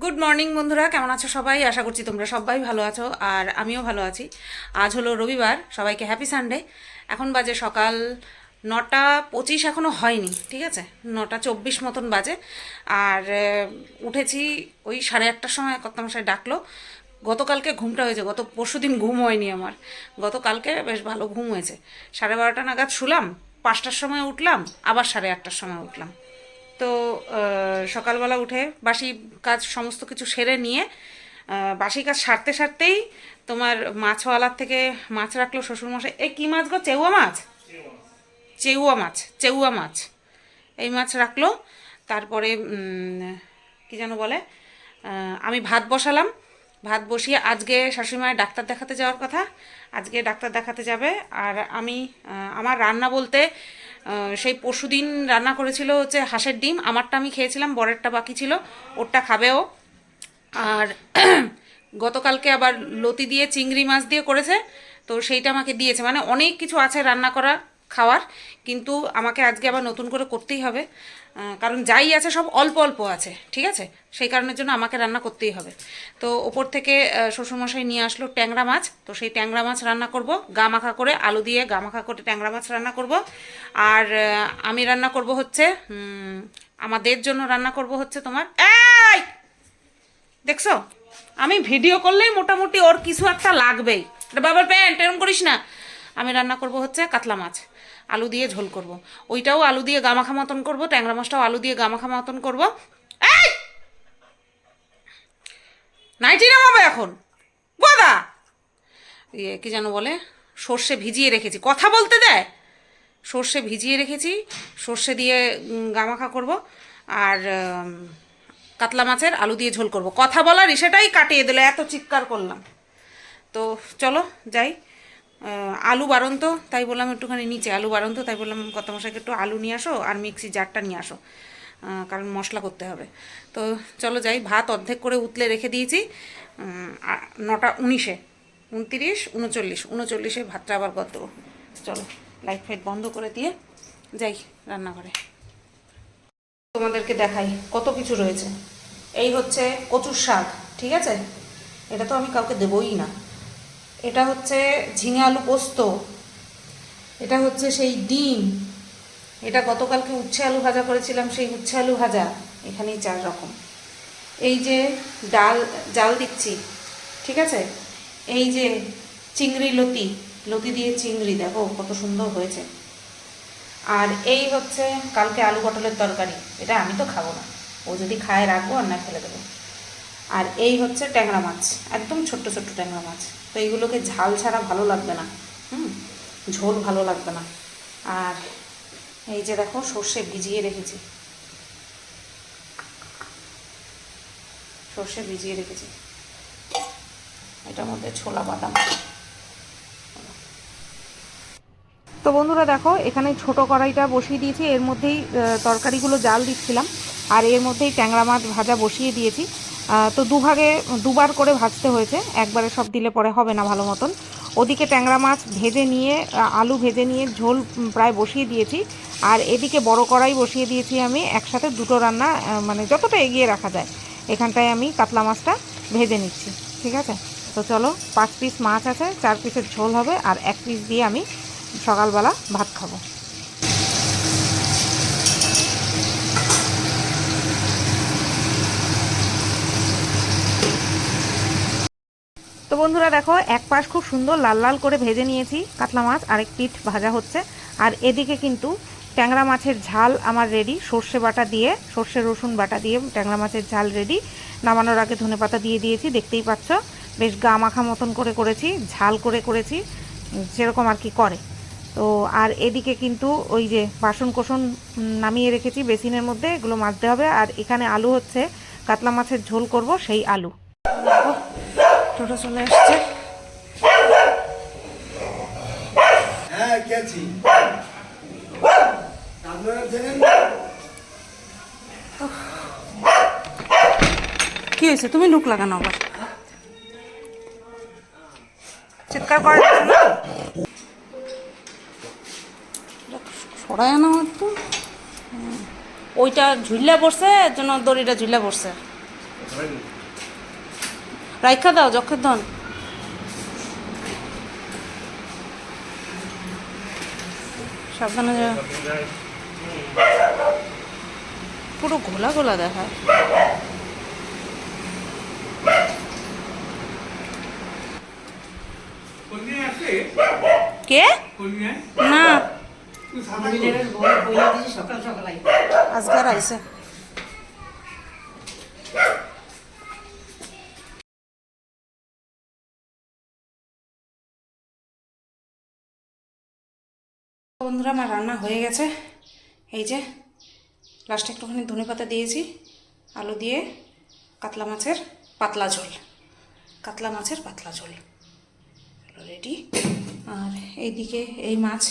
Good morning বন্ধুরা। কেমন আছো সবাই? আশা করছি তোমরা সবাই ভালো আছো, আর আমিও ভালো আছি। আজ হলো রবিবার, সবাইকে হ্যাপি সানডে এখন বাজে সকাল নটা পঁচিশ এখনও হয়নি, ঠিক আছে? নটা চব্বিশ মতন বাজে। আর উঠেছি ওই সাড়ে আটটার সময় কর্তামশাই ডাকলো। গতকালকে ঘুমটা হয়েছে, গত পরশু দিন ঘুম হয়নি আমার। গতকালকে বেশ ভালো ঘুম হয়েছে। সাড়ে বারোটা নাগাদ শুলাম, পাঁচটার সময় উঠলাম, আবার সাড়ে আটটার সময় উঠলাম। তো সকালবেলা উঠে বাসি কাজ সমস্ত কিছু সেরে নিয়ে বাসি কাজ সারতে সারতেই তোমার মাছওয়ালার থেকে মাছ রাখল শ্বশুরমশাই। এই কী মাছ গো? চেউয়া মাছ? চেউয়া মাছ চেউয়া মাছ। এই মাছ রাখল। তারপরে কি যেন বলে আমি ভাত বসালাম। ভাত বসিয়ে আজকে শাশুড়িমায়ের ডাক্তার দেখাতে যাওয়ার কথা। আজকে ডাক্তার দেখাতে যাবে। আর আমি আমার রান্না বলতে সেই পশুদিন রান্না করেছিল হচ্ছে হাঁসের ডিম, আমারটা আমি খেয়েছিলাম, বরেরটা বাকি ছিল, ওরটা খাবেও আর গতকালকে আবার লতি দিয়ে চিংড়ি মাছ দিয়ে করেছে, তো সেইটা আমাকে দিয়েছে। মানে অনেক কিছু আছে রান্না করা খাওয়ার, কিন্তু আমাকে আজকে আবার নতুন করে করতেই হবে। কারণ যাই আছে সব অল্প অল্প আছে, ঠিক আছে? সেই কারণের জন্য আমাকে রান্না করতেই হবে। তো ওপর থেকে শ্বশুরমশাই নিয়ে আসলো ট্যাংরা মাছ। তো সেই ট্যাংরা মাছ রান্না করব, গা মাখা করে আলু দিয়ে গা মাখা করে ট্যাংরা মাছ রান্না করব। আর আমি রান্না করব হচ্ছে আমাদের জন্য রান্না করব হচ্ছে তোমার, এই! দেখছ? আমি ভিডিও করলেই মোটামুটি ওর কিছু একটা লাগবেই। বাবার প্যান্ট এরকম করিস না। আমি রান্না করব হচ্ছে কাতলা মাছ। আলু দিয়ে ঝোল করব। ওইটাও আলু দিয়ে গামাখা মতন করব, ট্যাংরা মাছটাও আলু দিয়ে গামাখা মতন করব। নাইটি নামাবে এখন। গোদা! ইয়ে কি যেন বলে? সর্ষে ভিজিয়ে রেখেছি। কথা বলতে দেয় সর্ষে ভিজিয়ে রেখেছি, সর্ষে দিয়ে গামাখা করব আর কাতলা মাছের আলু দিয়ে ঝোল করব। কথা বলার ইসেটাই কাটিয়ে দিলে, এত চিৎকার করলাম। তো চলো, যাই। আলু বারন্ত তাই বললাম একটুখানি নিচে আলু বারন্ত তাই বললাম কত মশাইকে একটু আলু নিয়ে আসো আর মিক্সি জারটা নিয়ে আসো কারণ মশলা করতে হবে। তো চলো যাই, ভাত অর্ধেক করে উতলে রেখে দিয়েছি নটা উনিশে, উনতিরিশ, উনচল্লিশ, উনচল্লিশে ভাতটা আবার গত চলো, লাইট ফাইট বন্ধ করে দিয়ে যাই রান্নাঘরে। তোমাদেরকে দেখাই কত কিছু রয়েছে। এই হচ্ছে কচুর শাক, ঠিক আছে? এটা তো আমি কাউকে দেবই না। এটা হচ্ছে ঝিঙে আলু পোস্ত। এটা হচ্ছে সেই ডিম। এটা গতকালকে উচ্ছে আলু ভাজা করেছিলাম, সেই উচ্ছে আলু ভাজা। এখানেই চার রকম। এই যে ডাল, জাল দিচ্ছি, ঠিক আছে? এই যে চিংড়ি লতি লতি দিয়ে চিংড়ি, দেখো কত সুন্দর হয়েছে। আর এই হচ্ছে কালকে আলু পটলের তরকারি। এটা আমি তো খাব না। ও যদি খায়, রাখব আর না ফেলে দেবো। আর এই হচ্ছে ট্যাংরা মাছ, একদম ছোট্ট ছোট্ট ট্যাংরা মাছ। তো এইগুলোকে ঝাল ছাড়া ভালো লাগবে না, হুম? ঝোল ভালো লাগবে না। আর এই যে দেখো, সর্ষে ভিজিয়ে রেখেছি। সর্ষে ভিজিয়ে রেখেছি। এটার মধ্যে ছোলা বাদাম। তো বন্ধুরা দেখো, এখানে ছোট কড়াইটা বসিয়ে দিয়েছি। এর মধ্যেই তরকারিগুলো জাল দিচ্ছিলাম। আর এর মধ্যেই ট্যাংরা মাছ ভাজা বসিয়ে দিয়েছি। তো দুভাগে, দুবার করে ভাজতে হয়েছে। একবারে সব দিলে পরে হবে না ভালো মতন। ওদিকে ট্যাংরা মাছ ভেজে নিয়ে আলু ভেজে নিয়ে ঝোল প্রায় বসিয়ে দিয়েছি। আর এদিকে বড় কড়াই বসিয়ে দিয়েছি আমি। একসাথে দুটো রান্না মানে যতটা এগিয়ে রাখা যায়। এখানটায় আমি কাতলা মাছটা ভেজে নিচ্ছি। ঠিক আছে? তো চলো, পাঁচ পিস মাছ আছে, চার পিসের ঝোল হবে। আর এক পিস দিয়ে আমি সকালবেলা ভাত খাব। তো বন্ধুরা দেখো এক পাশ খুব সুন্দর লাল লাল করে ভেজে নিয়েছি। কাতলা মাছ আরেক পিঠ ভাজা হচ্ছে। আর এদিকে কিন্তু ট্যাংরা মাছের ঝাল আমার রেডি সর্ষে বাটা দিয়ে সর্ষে রসুন বাটা দিয়ে ট্যাংরা মাছের ঝাল রেডি নামানোর আগে ধনে পাতা দিয়ে দিয়েছি দেখতেই পাচ্ছ। বেশ গা মাখা মতন করে করেছি ঝাল করে করেছি উম, যেরকম আর কি করে। তো আর এদিকে কিন্তু ওই যে বাসন কোসন নামিয়ে রেখেছি বেসিনের মধ্যে এগুলো মাজতে হবে। আর এখানে আলু হচ্ছে কাতলা মাছের ঝোল করব সেই আলু। টোটো চলে এসছে হ্যাঁ গেছি আপনারা জানেন কি হয়েছে? তুমি লুক লাগানো আবার? চিৎকার করে না সরাই আনা একটু ওইটা ঝুল্লা পড়ছে এর জন্য দড়িটা ঝুল্লা পড়ছে। রাইখা দাও যক্ষের ধন। সাবধানে যাও পুরো গোলা গোলা দেখায় কে? না। আজগার আইসে বন্ধুরা, আমার রান্না হয়ে গেছে। এই যে লাস্টে একটুখানি ধনে পাতা দিয়েছি, আলু দিয়ে কাতলা মাছের পাতলা ঝোল। কাতলা মাছের পাতলা ঝোল। রেডি আর এইদিকে এই মাছ,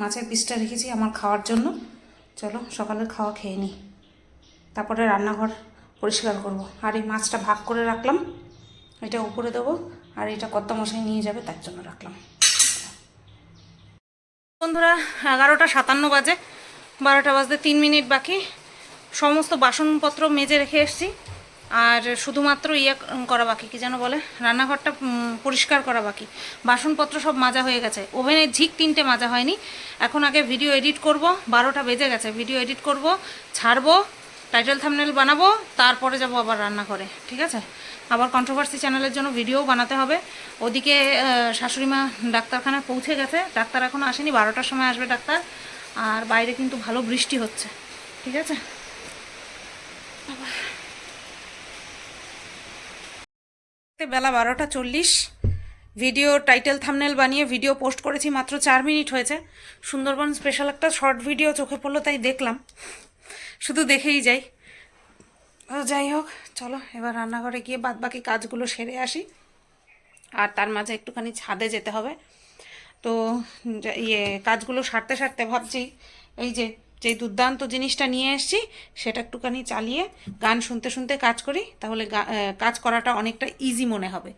মাছের পিসটা রেখেছি আমার খাওয়ার জন্য। চলো, সকালের খাওয়া খেয়ে নিই। তারপরে রান্নাঘর পরিষ্কার করব। আর এই মাছটা ভাগ করে রাখলাম। এটা উপরে দেবো, আর এটা কত্তা মশাই নিয়ে যাবে, তার জন্য রাখলাম। বন্ধুরা, এগারোটা সাতান্ন বাজে, বারোটা বাজতে তিন মিনিট বাকি। সমস্ত বাসনপত্র মেজে রেখে এসেছি, আর শুধুমাত্র ইয়ে করা বাকি, কি যেন বলে, রান্নাঘরটা পরিষ্কার করা বাকি। বাসনপত্র সব মাজা হয়ে গেছে। ওভেনের ঝিক তিনটে মাজা হয়নি। এখন আগে ভিডিও এডিট করব, বারোটা বেজে গেছে। ভিডিও এডিট করব, ছাড়বো, টাইটেল থামনেল বানাবো, তারপরে যাব আবার রান্না করে ঠিক আছে? আবার কন্ট্রোভার্সি চ্যানেলের জন্য ভিডিও বানাতে হবে। ওদিকে শাশুড়িমা ডাক্তারখানায় পৌঁছে গেছে। ডাক্তার এখনও আসেনি, বারোটার সময় আসবে ডাক্তার। আর বাইরে কিন্তু ভালো বৃষ্টি হচ্ছে। ঠিক আছে? বেলা বারোটা চল্লিশ। ভিডিও টাইটেল থামনেল বানিয়ে ভিডিও পোস্ট করেছি, মাত্র চার মিনিট হয়েছে। সুন্দরবন স্পেশাল একটা শর্ট ভিডিও চোখে পড়ল, তাই দেখলাম। শুধু দেখেই যাই। ও যাই হোক, চলো, এবার রান্নাঘরে গিয়ে বাদ বাকি কাজগুলো সেরে আসি। আর তার মাঝে একটুখানি ছাদে যেতে হবে। তো ইয়ে কাজগুলো সারতে সারতে ভাবছি, এই যে যে দুর্দান্ত জিনিসটা নিয়ে এসেছি, সেটা একটুখানি চালিয়ে গান শুনতে শুনতে কাজ করি, তাহলে কাজ করাটা অনেকটা ইজি মনে হবে।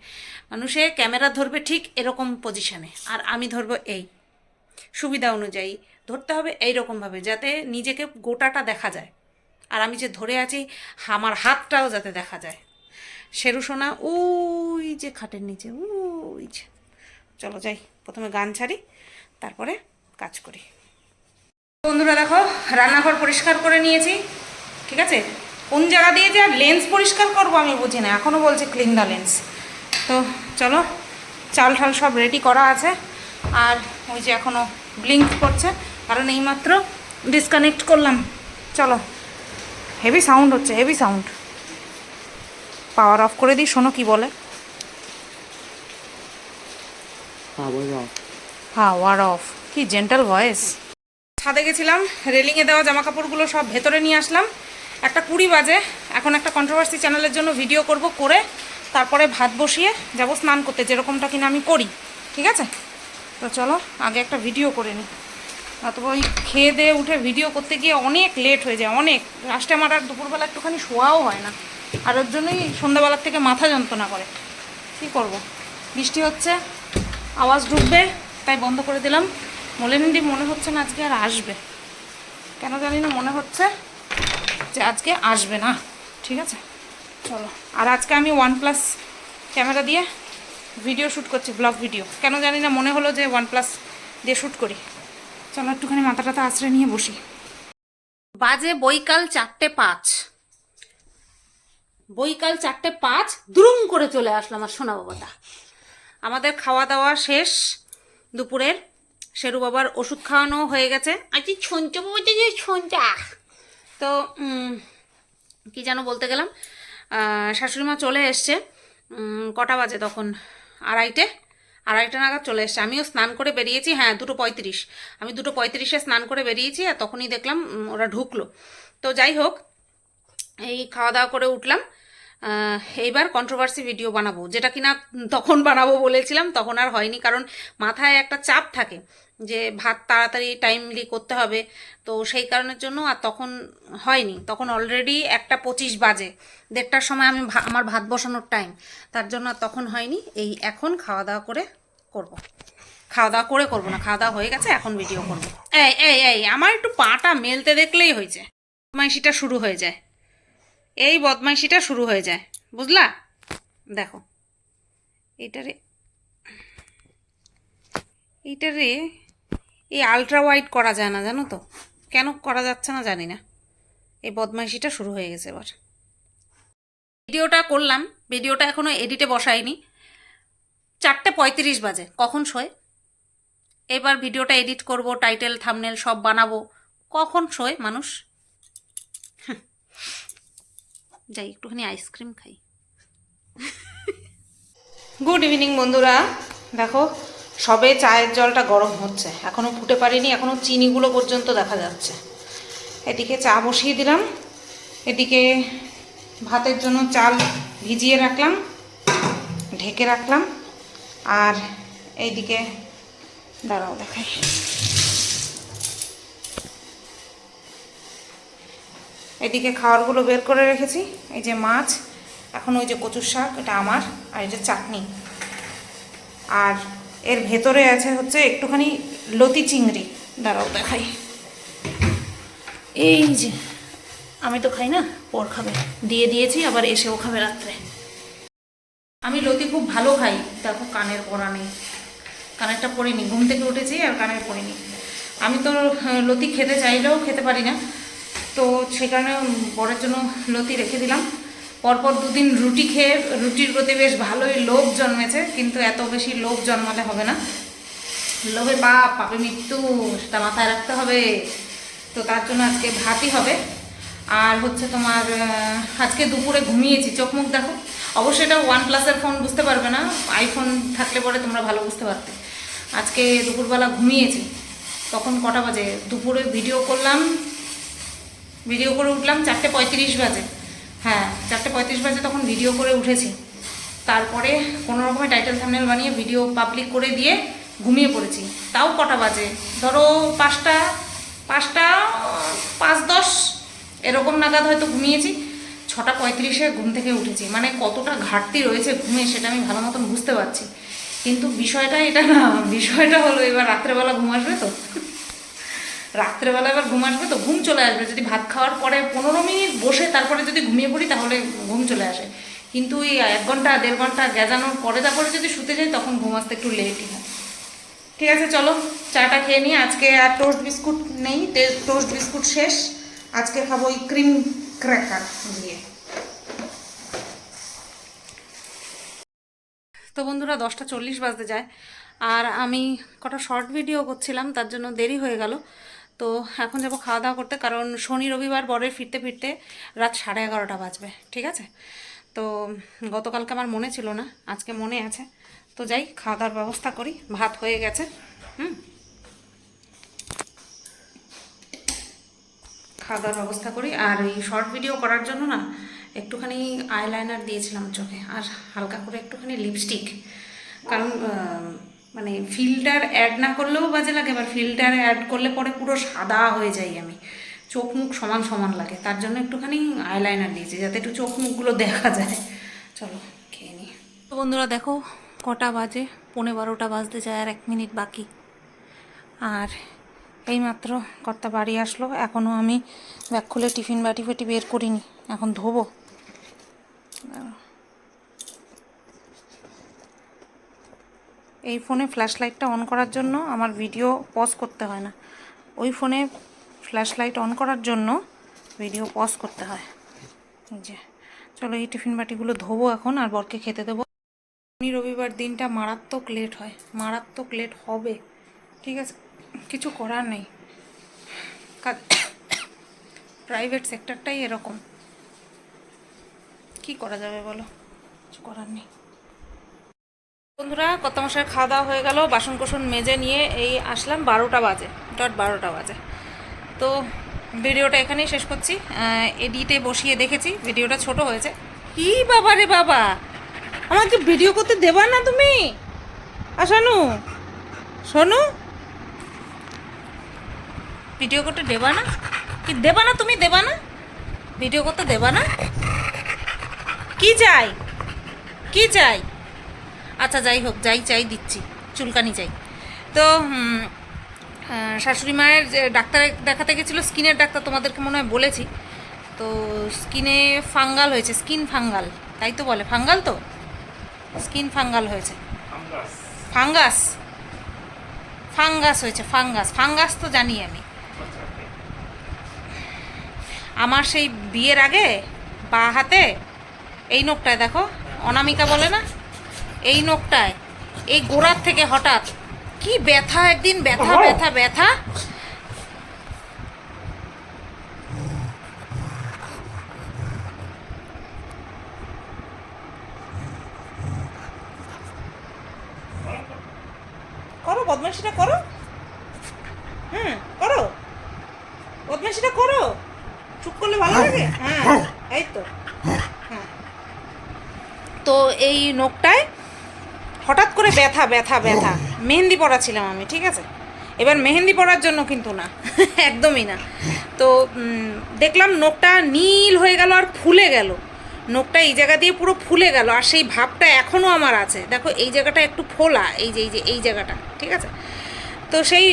মানুষে ক্যামেরা ধরবে ঠিক এরকম পজিশানে আর আমি ধরবো এই। সুবিধা অনুযায়ী ধরতে হবে এইরকমভাবে, যাতে নিজেকে গোটাটা দেখা যায়। আর আমি যে ধরে আছি, আমার হাতটাও যাতে দেখা যায়। শেরু সোনা, ওই যে খাটের নিচে, ওই যে। চলো যাই, প্রথমে গান ছাড়ি, তারপরে কাজ করি। বন্ধুরা দেখো, রান্নাঘর পরিষ্কার করে নিয়েছি, ঠিক আছে? কোন জায়গা দিয়ে যে আর লেন্স পরিষ্কার করব আমি বুঝি না এখনও বলছে ক্লিন দ্য লেন্স তো চলো, চাল ঠাল সব রেডি করা আছে, আর ওই যে এখনও ব্লিঙ্ক করছে, কারণ এইমাত্র ডিসকানেক্ট করলাম। চলো। হেভি সাউন্ড হচ্ছে হেভি সাউন্ড পাওয়ার অফ করে দিই শোনো কি বলে? পাওয়ার অফ কি জেন্টাল ভয়েস ছাদে গেছিলাম রেলিংয়ে দেওয়া জামা কাপড়গুলো সব ভেতরে নিয়ে আসলাম। একটা কুড়ি বাজে এখন একটা কন্ট্রোভার্সি চ্যানেলের জন্য ভিডিও করব করে তারপরে ভাত বসিয়ে যাব স্নান করতে যেরকমটা কিনা আমি করি ঠিক আছে? তো চলো আগে একটা ভিডিও করে নিই অথবা ওই খেয়ে দিয়ে উঠে ভিডিও করতে গিয়ে অনেক লেট হয়ে যায়, অনেক। লাস্টে আমার আর দুপুরবেলা একটুখানি শোয়াও হয় না। আর ওর জন্যই সন্ধ্যাবেলার থেকে মাথা যন্ত্রণা করে। কী করব? বৃষ্টি হচ্ছে, আওয়াজ ঢুকবে, তাই বন্ধ করে দিলাম। মোলেনিদি, মনে হচ্ছে না আজকে আর আসবে। কেন জানি না মনে হচ্ছে যে আজকে আসবে না। ঠিক আছে? চলো। আর আজকে আমি ওয়ান প্লাস ক্যামেরা দিয়ে ভিডিও শ্যুট করছি ব্লগ ভিডিও কেন জানি না মনে হলো যে ওয়ান প্লাস দিয়ে শ্যুট করি। চলো একটুখানি মাথা টাথা আশ্রয় নিয়ে বসি। বাজে বৈকাল চারটে পাঁচ। বৈকাল চারটে পাঁচ দ্রুম করে চলে আসলো আমার সোনা বাবাটা। আমাদের খাওয়া দাওয়া শেষ দুপুরের। শেরু বাবার ওষুধ খাওয়ানো হয়ে গেছে। আজকে ছঞ্চ বাবাটা যে ছঞ্চা তো উম, কি যেন বলতে গেলাম। শাশুড়ি মা চলে এসছে। কটা বাজে তখন? আড়াইটে। আড়াইটা নাগাদ চলে এসছে। আমিও স্নান করে বেরিয়েছি হ্যাঁ দুটো পঁয়ত্রিশ। আমি দুটো পঁয়ত্রিশে স্নান করে বেরিয়েছি আর তখনই দেখলাম ওরা ঢুকলো। তো যাই হোক, এই খাওয়া দাওয়া করে উঠলাম। এইবার কন্ট্রোভার্সি ভিডিও বানাবো। যেটা কিনা তখন বানাবো বলেছিলাম, তখন আর হয়নি। কারণ মাথায় একটা চাপ থাকে। যে ভাত তাড়াতাড়ি টাইমলি করতে হবে। তো সেই কারণের জন্য আর তখন হয়নি। তখন অলরেডি একটা পঁচিশ বাজে। দেড়টার সময় আমি আমার ভাত বসানোর টাইম তার জন্য আর তখন হয়নি। এই এখন খাওয়া দাওয়া করে করব। খাওয়া দাওয়া করে করব না। খাওয়া দাওয়া হয়ে গেছে, এখন ভিডিও করব। এই এই এই, আমার একটু পাটা মেলতে দেখলেই হয়েছে। বদমাইশিটা শুরু হয়ে যায়। এই বদমাইশিটা শুরু হয়ে যায়। বুঝলা? দেখো। এটারে এইটারে এই আলট্রা ওয়াইড করা যায় না, জানো তো? কেন করা যাচ্ছে না জানি না। এই বদমাইশিটা শুরু হয়ে গেছে এবার। ভিডিওটা করলাম, ভিডিওটা এখনও এডিটে বসাইনি চারটে পঁয়ত্রিশ বাজে, কখন শোয়? এবার ভিডিওটা এডিট করব টাইটেল থামনেল সব বানাবো। কখন শোয় মানুষ? যাই, একটুখানি আইসক্রিম খাই। গুড ইভিনিং বন্ধুরা। দেখো সবে চায়ের জলটা গরম হচ্ছে। এখনও ফুটে পারিনি এখনও চিনিগুলো পর্যন্ত দেখা যাচ্ছে। এদিকে চা বসিয়ে দিলাম। এদিকে ভাতের জন্য চাল ভিজিয়ে রাখলাম, ঢেকে রাখলাম। আর এইদিকে, দাঁড়াও দেখাই। এদিকে খাওয়ারগুলো বের করে রেখেছি। এই যে মাছ, এখন ওই যে কচুর শাক, এটা আমার, আর এই যে চাটনি। আর এর ভেতরে আছে হচ্ছে একটুখানি লতি চিংড়ি। দাঁড়াও দেখাই। এই যে, আমি তো খাই না, পর খাবে। দিয়ে দিয়েছি, আবার এসেও খাবে রাত্রে। আমি লতি খুব ভালো খাই, দেখো কানের পরা নেই। কানেরটা পরিনি, ঘুম থেকে উঠেছি আর কানের পরিনি। আমি তো লতি খেতে চাইলেও খেতে পারি না। তো সে কারণে বরের জন্য লতি রেখে দিলাম। পরপর দুদিন রুটি খেয়ে, রুটির প্রতি বেশ ভালোই লোভ জন্মেছে, কিন্তু এত বেশি লোভ জন্মালে হবে না। লোভে পাপ, পাপে মৃত্যু, সেটা মাথায় রাখতে হবে। তো তার জন্য আজকে ভাতই হবে। আর হচ্ছে তোমার আজকে দুপুরে ঘুমিয়েছি। চোখ মুখ দেখো। অবশ্যই এটা ওয়ান প্লাসের ফোন বুঝতে পারবে না। আইফোন থাকলে পরে তোমরা ভালো বুঝতে পারতে। আজকে দুপুরবেলা ঘুমিয়েছি। তখন কটা বাজে? দুপুরে ভিডিও করলাম। ভিডিও করে উঠলাম চারটে পঁয়ত্রিশ বাজে। হ্যাঁ চারটে পঁয়ত্রিশ বাজে তখন ভিডিও করে উঠেছি। তারপরে কোনো রকমের টাইটেল থামনেল বানিয়ে ভিডিও পাবলিক করে দিয়ে ঘুমিয়ে পড়েছি। তাও কটা বাজে? ধরো পাঁচটা পাঁচটা, পাঁচ দশ, এরকম নাগাদ হয়তো ঘুমিয়েছি। ছটা পঁয়ত্রিশে ঘুম থেকে উঠেছি। মানে কতটা ঘাটতি রয়েছে ঘুমে সেটা আমি ভালো মতন বুঝতে পারছি। কিন্তু বিষয়টা এটা না, বিষয়টা হলো এবার রাত্রেবেলা ঘুম আসবে তো। রাত্রেবেলা এবার ঘুম আসবে তো ঘুম চলে আসবে। যদি ভাত খাওয়ার পরে পনেরো মিনিট বসে তারপরে যদি ঘুমিয়ে পড়ি তাহলে ঘুম চলে আসে। কিন্তু এই এক ঘণ্টা, দেড় ঘণ্টা গেজানোর পরে তারপরে যদি শুতে যাই তখন ঘুম আসতে একটু লেটই হয়। ঠিক আছে, চলো, চাটা খেয়ে নিই আজকে আর টোস্ট বিস্কুট নেই। টোস্ট বিস্কুট শেষ। আজকে খাব ওই ক্রিম ক্র্যাকার দিয়ে। তো বন্ধুরা, দশটা চল্লিশ বাজতে যায়। আর আমি কটা শর্ট ভিডিও করছিলাম, তার জন্য দেরি হয়ে গেল। তো এখন যাব খাওয়া দাওয়া করতে, কারণ শনি রবিবার বরের ফিরতে ফিরতে রাত সাড়ে এগারোটা বাজবে, ঠিক আছে? তো গতকালকে আমার মনে ছিল না, আজকে মনে আছে। তো যাই, খাওয়া দাওয়ার ব্যবস্থা করি, ভাত হয়ে গেছে, হুম? খাওয়া দাওয়ার ব্যবস্থা করি, আর এই শর্ট ভিডিও করার জন্য না একটুখানি আইলাইনার দিয়েছিলাম চোখে, আর হালকা করে একটুখানি লিপস্টিক। কারণ মানে ফিল্টার অ্যাড না করলেও বাজে লাগে এবার ফিল্টার অ্যাড করলে পরে পুরো সাদা হয়ে যাই আমি। চোখ মুখ সমান সমান লাগে, তার জন্য একটুখানি আইলাইনার দিয়েছি, যাতে একটু চোখ মুখগুলো দেখা যায়। চলো, খেয়ে নিই। তো বন্ধুরা দেখো, কটা বাজে, পৌনে বারোটা বাজতে যায় আর এক মিনিট বাকি। আর এইমাত্র কর্তা বাড়ি আসলো এখনও আমি ব্যাগ খুলে টিফিন বাটি ফাটি বের করিনি, এখন ধোবো। এই ফোনে ফ্ল্যাশ লাইটটা অন করার জন্য আমার ভিডিও পজ করতে হয় না। ওই ফোনে ফ্ল্যাশ লাইট অন করার জন্য ভিডিও পজ করতে হয়। যে, চলো এই টিফিন বাটিগুলো ধোবো এখন আর বরকে খেতে দেবো। শনি রবিবার দিনটা মারাত্মক লেট হয়, মারাত্মক লেট হবে। ঠিক আছে, কিছু করার নেই। প্রাইভেট সেক্টরটাই এরকম। কি করা যাবে বলো? কিছু করার নেই। বন্ধুরা কত মাসের খাওয়া দাওয়া হয়ে গেল। বাসন কোসন মেজে নিয়ে এই আসলাম বারোটা বাজে, ডট বারোটা বাজে। তো ভিডিওটা এখানেই শেষ করছি। এডিটে বসিয়ে দেখেছি, ভিডিওটা ছোট হয়েছে। কি বাবা রে বাবা! আমাকে ভিডিও করতে দেবা না তুমি? আসানু শোনো। ভিডিও করতে দেবা না? কি দেবা না তুমি? দেবা না? ভিডিও করতে দেবা না? কি চাই? কি চাই? আচ্ছা যাই হোক যাই চাই দিচ্ছি। চুলকানি চাই তো শাশুড়ি মায়ের যে ডাক্তার দেখাতে গেছিল স্কিনের ডাক্তার তোমাদেরকে মনে হয় বলেছি। তো স্কিনে ফাঙ্গাল হয়েছে স্কিন ফাঙ্গাল। তাই তো বলে ফাঙ্গাল তো? স্কিন ফাঙ্গাল হয়েছে। ফাঙ্গাস। ফাঙ্গাস? হয়েছে ফাঙ্গাস। ফাঙ্গাস তো জানি আমি। আমার সেই বিয়ের আগে বা হাতে এই নোকটায় দেখো অনামিকা বলে না? এই নোকটায় এই গোড়ার থেকে হঠাৎ। কি ব্যথা একদিন ব্যথা ব্যথা ব্যথা। করো বদমাইশিটা করো। হুম করো। বদমাইশিটা করো। চুপ করলে ভালো লাগে? হ্যাঁ এই তো। হ্যাঁ। তো এই নোকটায় হঠাৎ করে ব্যথা ব্যথা ব্যথা। মেহেন্দি পরা ছিলাম আমি, ঠিক আছে? এবার মেহেন্দি পরার জন্য কিন্তু না, একদমই না। তো দেখলাম নোকটা নীল হয়ে গেল আর ফুলে গেল। নোকটা এই জায়গা দিয়ে পুরো ফুলে গেল, আর সেই ভাবটা এখনও আমার আছে। দেখো, এই জায়গাটা একটু ফোলা, এই যে এই যে, এই জায়গাটা, ঠিক আছে? তো সেই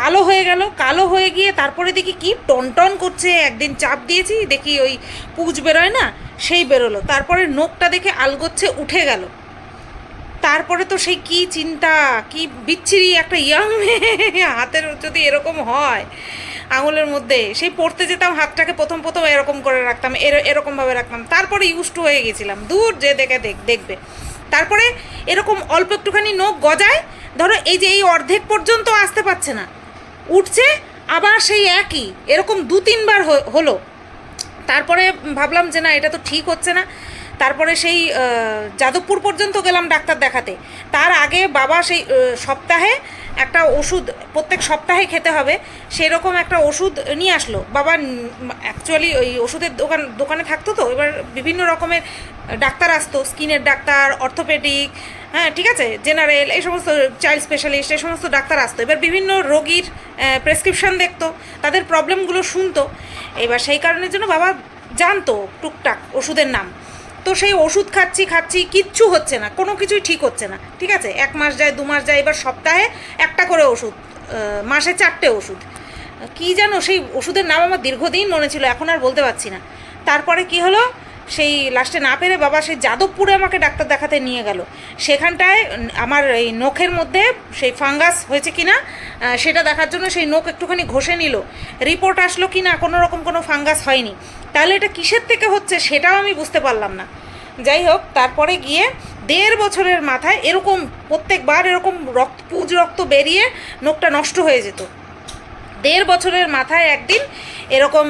কালো হয়ে গেল, কালো হয়ে গিয়ে তারপরে দেখি কি টনটন করছে, একদিন চাপ দিয়েছি, দেখি ওই পুজ বেরোয় না, সেই বেরোলো। তারপরে নোকটা দেখে আলগোচ্ছে উঠে গেল। তারপরে তো সেই কি চিন্তা, কি বিচ্ছিরি একটা ইয়াং হাতের যদি এরকম হয় আঙুলের মধ্যে, সেই পড়তে যেতাম হাতটাকে প্রথম প্রথম এরকম করে রাখতাম, এর- এরকমভাবে রাখতাম, তারপরে ইউজ হয়ে গেছিলাম, দূর যে দেখে দেখ, দেখবে। তারপরে এরকম অল্প একটুখানি নখ গজায়, ধরো এই যে এই অর্ধেক পর্যন্ত আসতে পারছে না, উঠছে, আবার সেই একই, এরকম দু তিনবার হলো। তারপরে ভাবলাম যে না, এটা তো ঠিক হচ্ছে না তারপরে সেই যাদবপুর পর্যন্ত গেলাম ডাক্তার দেখাতে। তার আগে বাবা সেই সপ্তাহে একটা ওষুধ, প্রত্যেক সপ্তাহে খেতে হবে, সেরকম একটা ওষুধ নিয়ে আসলো। বাবা অ্যাকচুয়ালি ওই ওষুধের দোকান, দোকানে থাকতো তো, এবার বিভিন্ন রকমের ডাক্তার আসতো, স্কিনের ডাক্তার, অর্থোপেডিক হ্যাঁ ঠিক আছে, জেনারেল, এই সমস্ত চাইল্ড স্পেশালিস্ট এই সমস্ত ডাক্তার আসতো। এবার বিভিন্ন রোগীর প্রেসক্রিপশন দেখতো, তাদের প্রবলেমগুলো শুনতো। এবার সেই কারণের জন্য বাবা জানতো টুকটাক ওষুধের নাম। তো সেই ওষুধ খাচ্ছি খাচ্ছি, কিচ্ছু হচ্ছে না, কোনো কিছুই ঠিক হচ্ছে না, ঠিক আছে? এক মাস যায়, দু মাস যায়, এবার সপ্তাহে একটা করে ওষুধ মাসে চারটে ওষুধ। কি জানো, সেই ওষুধের নাম আমার দীর্ঘদিন মনে ছিল, এখন আর বলতে পারছি না। তারপরে কি হলো? সেই লাস্টে না পেরে বাবা সেই যাদবপুরে আমাকে ডাক্তার দেখাতে নিয়ে গেল। সেখানটায় আমার এই নখের মধ্যে সেই ফাঙ্গাস হয়েছে কি না সেটা দেখার জন্য সেই নখ একটুখানি ঘষে নিল। রিপোর্ট আসলো কি না কোনো রকম কোনো ফাঙ্গাস হয়নি। তাহলে এটা কিসের থেকে হচ্ছে সেটাও আমি বুঝতে পারলাম না। যাই হোক, তারপরে গিয়ে দেড় বছরের মাথায় এরকম প্রত্যেকবার এরকম রক্ত, পুজ রক্ত বেরিয়ে নখটা নষ্ট হয়ে যেত। দেড় বছরের মাথায় একদিন এরকম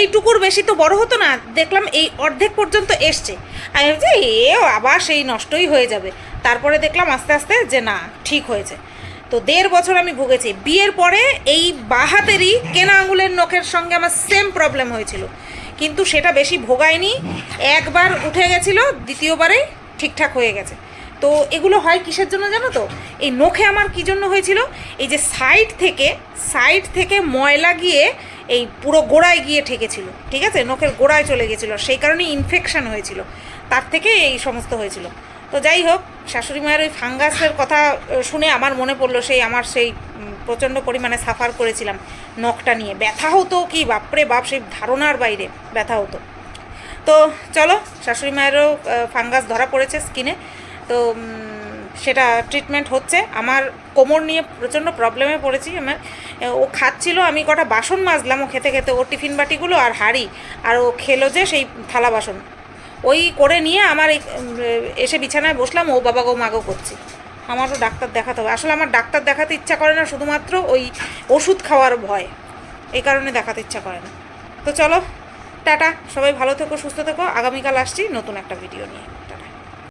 এইটুকুর বেশি তো বড় হতো না। দেখলাম এই অর্ধেক পর্যন্ত এসছে। আমি ভাবছি এ আবার সেই নষ্টই হয়ে যাবে। তারপরে দেখলাম আস্তে আস্তে যে না, ঠিক হয়েছে। তো দেড় বছর আমি ভুগেছি। বিয়ের পরে এই বাহাতেরই কেনা আঙুলের নখের সঙ্গে আমার সেম প্রবলেম হয়েছিল। কিন্তু সেটা বেশি ভোগায়নি। একবার উঠে গেছিল দ্বিতীয়বারেই ঠিকঠাক হয়ে গেছে। তো এগুলো হয় কিসের জন্য জানো তো? এই নখে আমার কী জন্য হয়েছিল? এই যে সাইড থেকে সাইড থেকে ময়লা গিয়ে এই পুরো গোড়ায় গিয়ে ঠেকেছিল, ঠিক আছে? নখের গোড়ায় চলে গেছিল সেই কারণে ইনফেকশান হয়েছিল। তার থেকে এই সমস্ত হয়েছিল। তো যাই হোক, শাশুড়ি মায়ের ওই ফাঙ্গাসের কথা শুনে আমার মনে পড়ল সেই আমার সেই প্রচণ্ড পরিমাণে সাফার করেছিলাম নখটা নিয়ে। ব্যথা হতো কি বাপরে বাপ, সেই ধারণার বাইরে ব্যথা হতো। তো চলো, শাশুড়ি মায়েরও ফাঙ্গাস ধরা পড়েছে স্কিনে তো সেটা ট্রিটমেন্ট হচ্ছে। আমার কোমর নিয়ে প্রচণ্ড প্রবলেমে পড়েছি। আমার, ও খাচ্ছিল, আমি কটা বাসন মাজলাম, ও খেতে খেতে। ও টিফিন বাটিগুলো আর হাঁড়ি, আর ও খেলো যে সেই থালা বাসন। ওই করে নিয়ে আমার এসে বিছানায় বসলাম, ও বাবা গো মাগো করছি। আমারও ডাক্তার দেখাতে হবে। আসলে আমার ডাক্তার দেখাতে ইচ্ছা করে না, শুধুমাত্র ওই ওষুধ খাওয়ার ভয়। এই কারণে দেখাতে ইচ্ছা করে না। তো চলো, টাটা। সবাই ভালো থেকো, সুস্থ থেকো। আগামীকাল আসছি নতুন একটা ভিডিও নিয়ে।